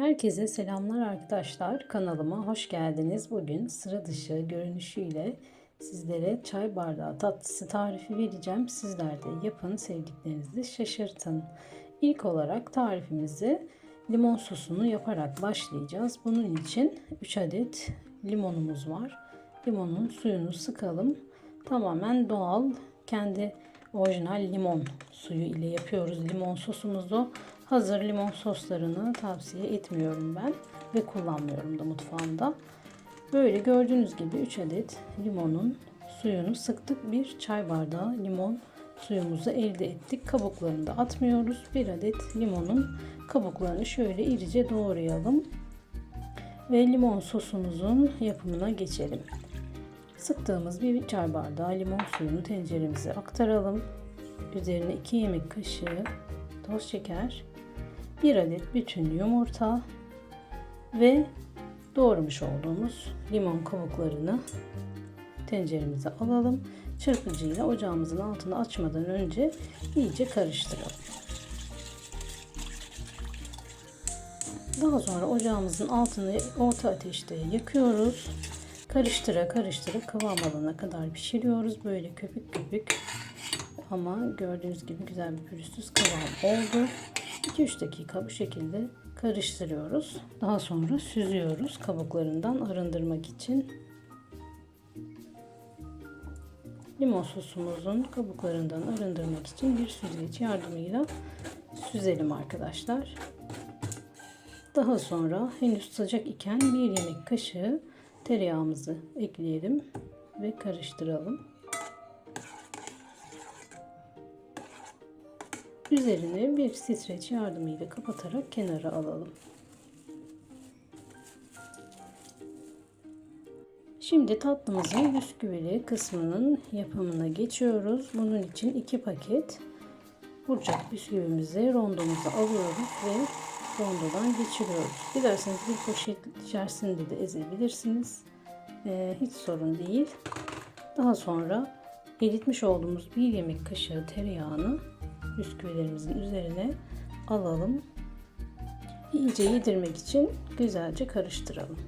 Herkese selamlar arkadaşlar. Kanalıma hoş geldiniz. Bugün sıra dışı görünüşüyle sizlere çay bardağı tatlısı tarifi vereceğim. Sizler de yapın, sevdiklerinizi şaşırtın. İlk olarak tarifimizi limon sosunu yaparak başlayacağız. Bunun için 3 adet limonumuz var. Limonun suyunu sıkalım. Tamamen doğal, kendi orijinal limon suyu ile yapıyoruz limon sosumuzu. Hazır limon soslarını tavsiye etmiyorum ben ve kullanmıyorum da mutfağımda. Böyle gördüğünüz gibi 3 adet limonun suyunu sıktık. Bir çay bardağı limon suyumuzu elde ettik. Kabuklarını da atmıyoruz. Bir adet limonun kabuklarını şöyle irice doğrayalım. Ve limon sosumuzun yapımına geçelim. Sıktığımız bir çay bardağı limon suyunu tenceremize aktaralım. Üzerine 2 yemek kaşığı toz şeker, 1 adet bütün yumurta ve doğramış olduğumuz limon kabuklarını tenceremize alalım. Çırpıcıyla ocağımızın altını açmadan önce iyice karıştıralım. Daha sonra ocağımızın altını orta ateşte yakıyoruz. Karıştıra karıştıra kıvam alana kadar pişiriyoruz. Böyle köpük köpük ama gördüğünüz gibi güzel bir pürüzsüz kıvam oldu. 2-3 dakika bu şekilde karıştırıyoruz. Daha sonra süzüyoruz kabuklarından arındırmak için. Limon sosumuzun kabuklarından arındırmak için bir süzgeç yardımıyla süzelim arkadaşlar. Daha sonra henüz sıcak iken bir yemek kaşığı tereyağımızı ekleyelim ve karıştıralım. Üzerini bir streç yardımıyla kapatarak kenara alalım. Şimdi tatlımızın bisküvili kısmının yapımına geçiyoruz. Bunun için iki paket burçak bisküvimizi rondomuza alıyoruz ve rondodan geçiriyoruz. Dilerseniz bir poşet içerisinde de ezebilirsiniz. Ee, hiç sorun değil. Daha sonra eritmiş olduğumuz bir yemek kaşığı tereyağını bisküvilerimizin üzerine alalım. İyice yedirmek için güzelce karıştıralım.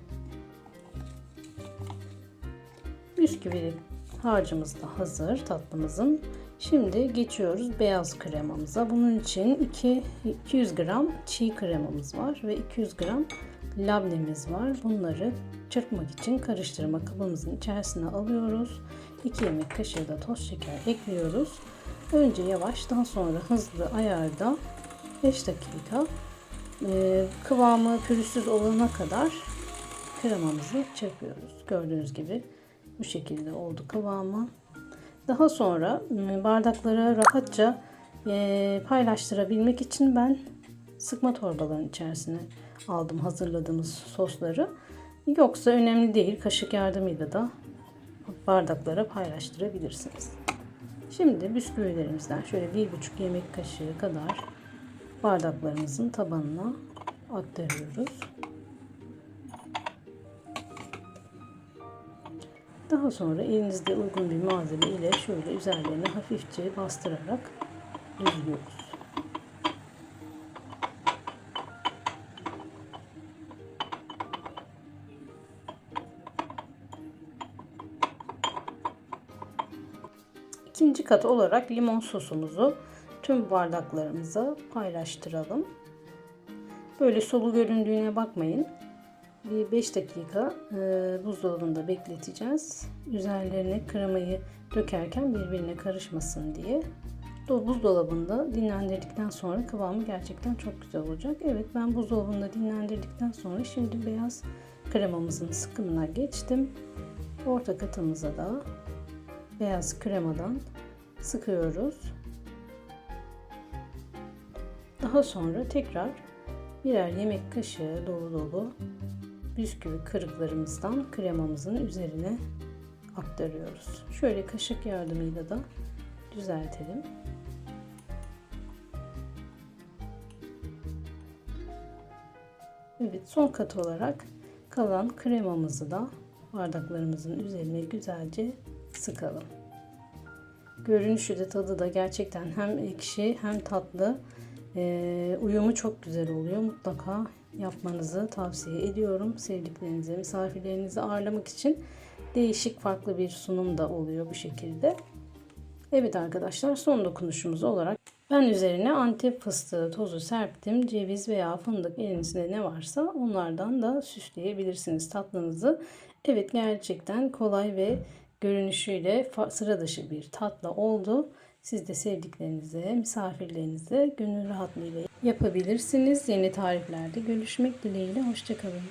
Bisküvi harcımız da hazır tatlımızın. Şimdi geçiyoruz beyaz kremamıza. Bunun için 2 200 gram çiğ kremamız var ve 200 gram labnemiz var. Bunları çırpmak için karıştırma kabımızın içerisine alıyoruz. 2 yemek kaşığı da toz şeker ekliyoruz. Önce yavaş daha sonra hızlı ayarda 5 dakika e, kıvamı pürüzsüz olana kadar kremamızı çırpıyoruz. Gördüğünüz gibi bu şekilde oldu kıvamı. Daha sonra e, bardaklara rahatça e, paylaştırabilmek için ben sıkma torbaların içerisine aldım hazırladığımız sosları. Yoksa önemli değil. Kaşık yardımıyla da bardaklara paylaştırabilirsiniz. Şimdi bisküvilerimizden şöyle bir buçuk yemek kaşığı kadar bardaklarımızın tabanına aktarıyoruz. Daha sonra elinizde uygun bir malzeme ile şöyle üzerlerine hafifçe bastırarak düzlüyoruz. İkinci kat olarak limon sosumuzu tüm bardaklarımıza paylaştıralım. Böyle solu göründüğüne bakmayın. Bir 5 dakika e, buzdolabında bekleteceğiz. Üzerlerine kremayı dökerken birbirine karışmasın diye. Buzdolabında dinlendirdikten sonra kıvamı gerçekten çok güzel olacak. Evet ben buzdolabında dinlendirdikten sonra şimdi beyaz kremamızın sıkımına geçtim. Orta katımıza da beyaz kremadan sıkıyoruz. Daha sonra tekrar birer yemek kaşığı dolu dolu bisküvi kırıklarımızdan kremamızın üzerine aktarıyoruz. Şöyle kaşık yardımıyla da düzeltelim. Evet son kat olarak kalan kremamızı da bardaklarımızın üzerine güzelce sıkalım. Görünüşü de tadı da gerçekten hem ekşi hem tatlı. Ee, uyumu çok güzel oluyor. Mutlaka yapmanızı tavsiye ediyorum. Sevdiklerinizi, misafirlerinizi ağırlamak için değişik farklı bir sunum da oluyor bu şekilde. Evet arkadaşlar son dokunuşumuz olarak ben üzerine antep fıstığı tozu serptim. Ceviz veya fındık elinizde ne varsa onlardan da süsleyebilirsiniz tatlınızı. Evet gerçekten kolay ve görünüşüyle sıra dışı bir tatlı oldu. Siz de sevdiklerinize, misafirlerinize gönül rahatlığıyla yapabilirsiniz. Yeni tariflerde görüşmek dileğiyle. Hoşçakalın.